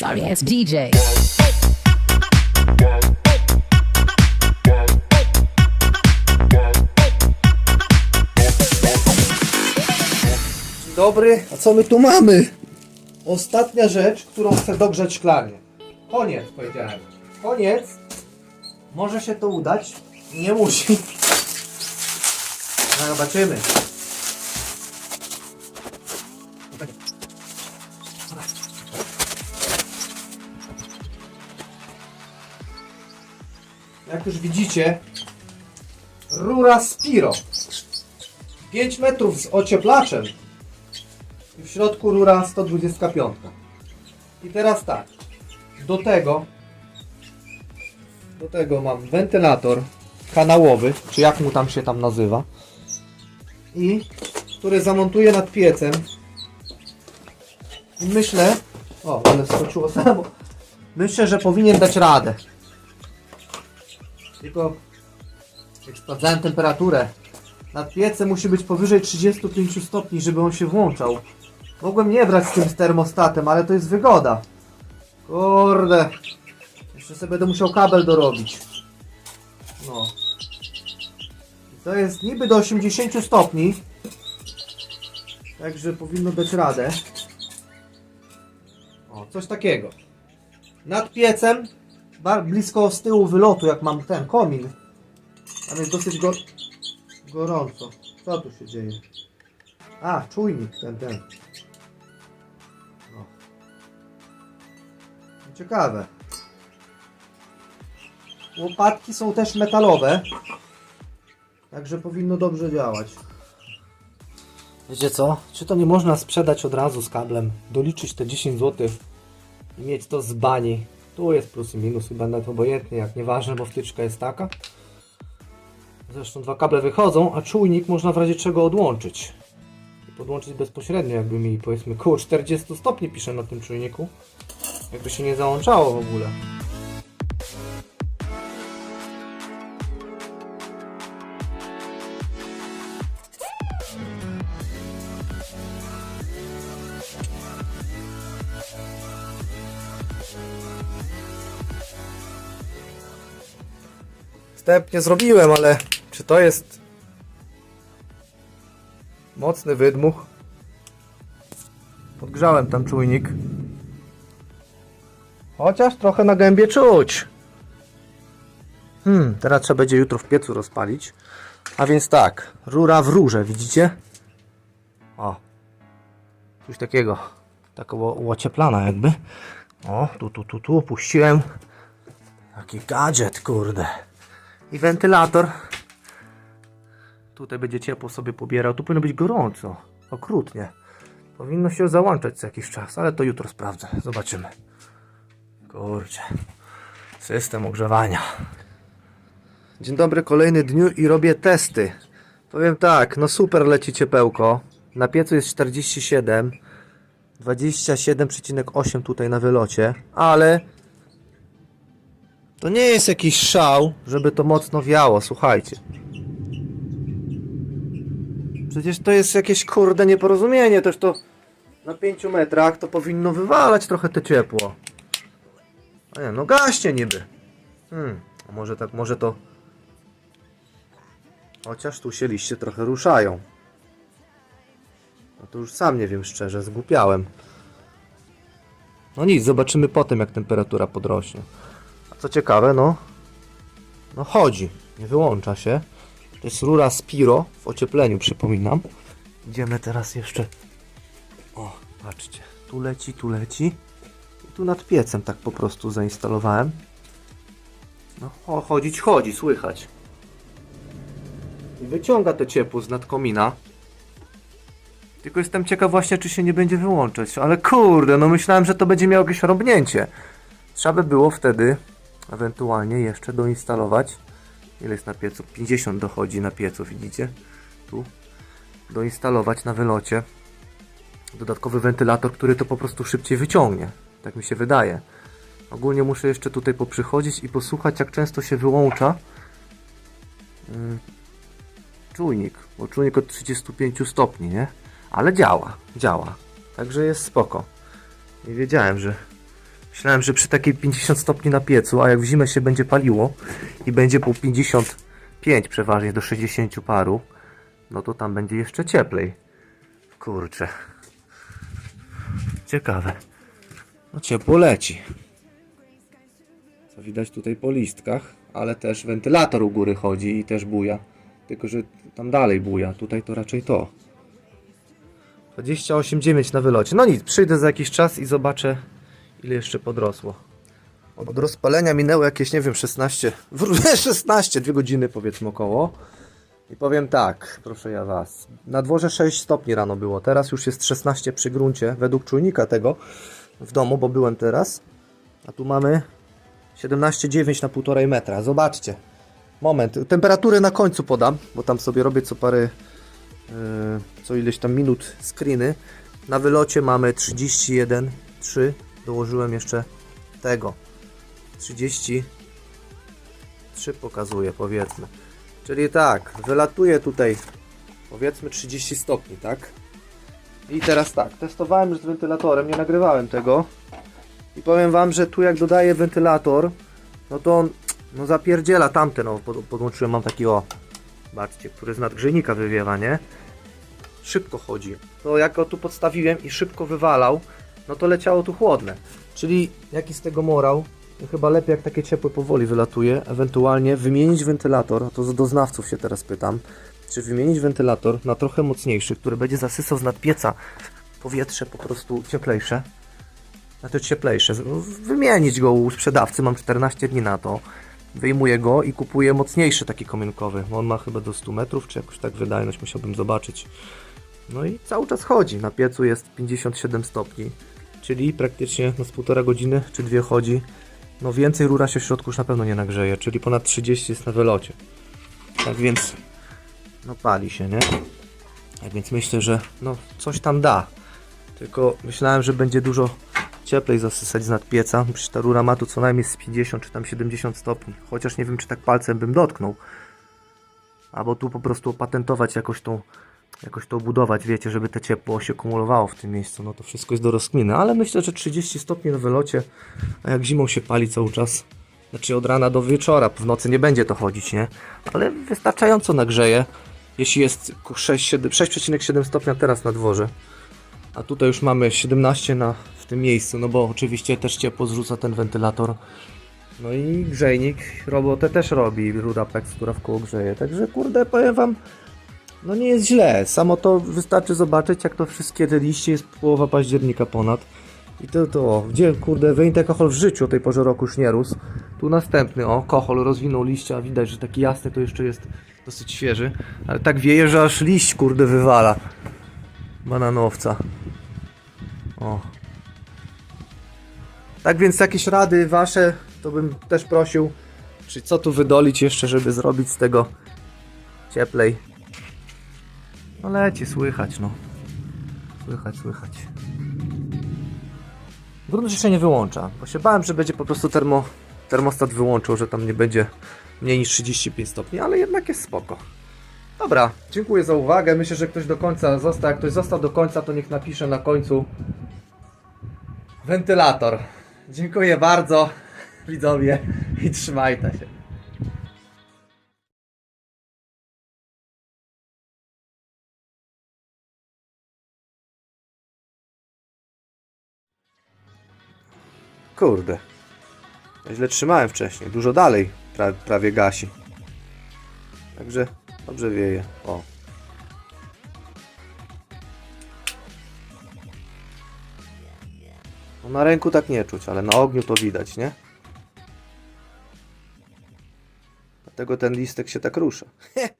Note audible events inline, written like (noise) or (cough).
sorry ass DJ. Dzień dobry, a co my tu mamy? Ostatnia rzecz, którą chcę dogrzać szklanie. Koniec, powiedziałem. Koniec. Może się to udać. Nie musi. No, zobaczymy. Jak już widzicie, rura Spiro. 5 metrów z ocieplaczem. I w środku rura 125. I teraz tak, do tego do tego mam wentylator kanałowy, czy jak mu tam się tam nazywa i który zamontuję nad piecem. I myślę o, ale skoczyło samo. Myślę, że powinien dać radę tylko jak sprawdzałem temperaturę nad piecem musi być powyżej 35 stopni, żeby on się włączał. Mogłem nie brać z tym z termostatem, ale to jest wygoda. Kurde. Jeszcze sobie będę musiał kabel dorobić. No. I To jest niby do 80 stopni. Także powinno dać radę. O, coś takiego. Nad piecem, blisko z tyłu wylotu, jak mam ten komin. Tam jest dosyć go gorąco. Co tu się dzieje? A, czujnik ten, ten. No. No Ciekawe. Łopatki są też metalowe. Także powinno dobrze działać. Wiecie co? Czy to nie można sprzedać od razu z kablem? Doliczyć te 10 zł i mieć to z bani. Tu jest plus i minus, chyba nawet obojętnie, jak nieważne, bo wtyczka jest taka. Zresztą dwa kable wychodzą, a czujnik można w razie czego odłączyć. I podłączyć bezpośrednio, jakby mi powiedzmy koło 40 stopni pisze na tym czujniku. Jakby się nie załączało w ogóle. Wstęp nie zrobiłem, ale czy to jest mocny wydmuch? Podgrzałem tam czujnik. Chociaż trochę na gębie czuć. Hmm, teraz trzeba będzie jutro w piecu rozpalić. A więc tak, rura w rurze, widzicie? O, coś takiego, taka ło- łocieplana jakby. O, tu, tu, tu, tu, puściłem. Taki gadżet, kurde. I wentylator. Tutaj będzie ciepło sobie pobierał. Tu powinno być gorąco. Okrutnie. Powinno się załączać co jakiś czas, ale to jutro sprawdzę. Zobaczymy. Kurczę. System ogrzewania. Dzień dobry, kolejny dniu i robię testy. Powiem tak, no super leci ciepełko. Na piecu jest 47. 27,8 tutaj na wylocie, ale to nie jest jakiś szał, żeby to mocno wiało, słuchajcie. Przecież to jest jakieś kurde nieporozumienie, też to na 5 metrach to powinno wywalać trochę te ciepło. A nie, no gaśnie niby. Hmm, może tak, może to... Chociaż tu się liście trochę ruszają. No to już sam nie wiem szczerze, zgłupiałem. No nic, zobaczymy potem jak temperatura podrośnie. Co ciekawe, no, no chodzi, nie wyłącza się. To jest rura Spiro w ociepleniu, przypominam. Idziemy teraz jeszcze. O, patrzcie, tu leci, tu leci. I tu nad piecem tak po prostu zainstalowałem. No, cho- chodzić, chodzi, słychać. I wyciąga to ciepło z nad komina. Tylko jestem ciekaw właśnie, czy się nie będzie wyłączać. Ale kurde, no myślałem, że to będzie miało jakieś rąbnięcie. Trzeba by było wtedy ewentualnie jeszcze doinstalować. Ile jest na piecu? 50 dochodzi na piecu, widzicie? Tu. Doinstalować na wylocie. Dodatkowy wentylator, który to po prostu szybciej wyciągnie. Tak mi się wydaje. Ogólnie muszę jeszcze tutaj poprzychodzić i posłuchać, jak często się wyłącza mm, czujnik. Bo czujnik od 35 stopni, nie? Ale działa, działa. Także jest spoko. Nie wiedziałem, że Myślałem, że przy takiej 50 stopni na piecu, a jak w zimę się będzie paliło i będzie po 55 przeważnie do 60 paru, no to tam będzie jeszcze cieplej. Kurczę. Ciekawe. No ciepło leci. Co widać tutaj po listkach, ale też wentylator u góry chodzi i też buja. Tylko, że tam dalej buja. Tutaj to raczej to. 28,9 na wylocie. No nic, przyjdę za jakiś czas i zobaczę, ile jeszcze podrosło. Od rozpalenia minęło jakieś, nie wiem, 16, (laughs) w- 16, 2 godziny powiedzmy około. I powiem tak, proszę ja was. Na dworze 6 stopni rano było, teraz już jest 16 przy gruncie, według czujnika tego w domu, bo byłem teraz. A tu mamy 17,9 na 1,5 metra. Zobaczcie. Moment, temperatury na końcu podam, bo tam sobie robię co parę, yy, co ileś tam minut screeny. Na wylocie mamy 31,3. Dołożyłem jeszcze tego. 33 pokazuje, powiedzmy. Czyli tak, wylatuje tutaj powiedzmy 30 stopni, tak? I teraz tak, testowałem już z wentylatorem, nie nagrywałem tego. I powiem wam, że tu jak dodaję wentylator, no to on no zapierdziela tamten, o, pod, podłączyłem, mam taki o, zobaczcie, który z nadgrzejnika wywiewa, nie? Szybko chodzi. To jak go tu podstawiłem i szybko wywalał, no to leciało tu chłodne. Czyli jaki z tego morał? No chyba lepiej jak takie ciepłe powoli wylatuje, ewentualnie wymienić wentylator, to z doznawców się teraz pytam, czy wymienić wentylator na trochę mocniejszy, który będzie zasysał z nadpieca powietrze po prostu cieplejsze, znaczy cieplejsze, wymienić go u sprzedawcy, mam 14 dni na to, wyjmuję go i kupuję mocniejszy taki kominkowy, on ma chyba do 100 metrów, czy jakoś tak wydajność, musiałbym zobaczyć. No i cały czas chodzi, na piecu jest 57 stopni, czyli praktycznie no z półtora godziny czy dwie chodzi, no więcej rura się w środku już na pewno nie nagrzeje, czyli ponad 30 jest na wylocie. Tak więc, no pali się, nie? Tak więc myślę, że no coś tam da. Tylko myślałem, że będzie dużo cieplej zasysać z nadpieca. Przecież ta rura ma tu co najmniej z 50 czy tam 70 stopni. Chociaż nie wiem, czy tak palcem bym dotknął. Albo tu po prostu opatentować jakoś tą, jakoś to budować, wiecie, żeby te ciepło się kumulowało w tym miejscu. No to wszystko jest do rozkminy. Ale myślę, że 30 stopni na wylocie, a jak zimą się pali cały czas, znaczy od rana do wieczora, w nocy nie będzie to chodzić, nie? Ale wystarczająco nagrzeje. Jeśli jest 6, 7 6,7 stopnia teraz na dworze, a tutaj już mamy 17 na, w tym miejscu, no bo oczywiście też ciepło zrzuca ten wentylator. No i grzejnik robotę też robi, Rudapex, która w koło grzeje. Także kurde, powiem wam, no nie jest źle. Samo to wystarczy zobaczyć, jak to wszystkie te liście jest połowa października ponad. I to, to, gdzie kurde, Wejnte kochol w życiu o tej porze roku już nie rósł. Tu następny, o, kochol rozwinął liścia, widać, że taki jasny to jeszcze jest dosyć świeży. Ale tak wieje, że aż liść kurde wywala. Bananowca. O. Tak więc jakieś rady wasze, to bym też prosił. Czy co tu wydolić jeszcze, żeby zrobić z tego cieplej? No leci, słychać no. Słychać, słychać. Grunt jeszcze nie wyłącza, bo się bałem, że będzie po prostu termo, termostat wyłączył, że tam nie będzie mniej niż 35 stopni, ale jednak jest spoko. Dobra, dziękuję za uwagę. Myślę, że ktoś do końca został. Jak ktoś został do końca, to niech napisze na końcu wentylator. Dziękuję bardzo, widzowie, i trzymajcie się. Kurde. Ja źle trzymałem wcześniej. Dużo dalej pra prawie gasi. Także dobrze wieje. O. No na ręku tak nie czuć, ale na ogniu to widać, nie? Dlatego ten listek się tak rusza. (laughs)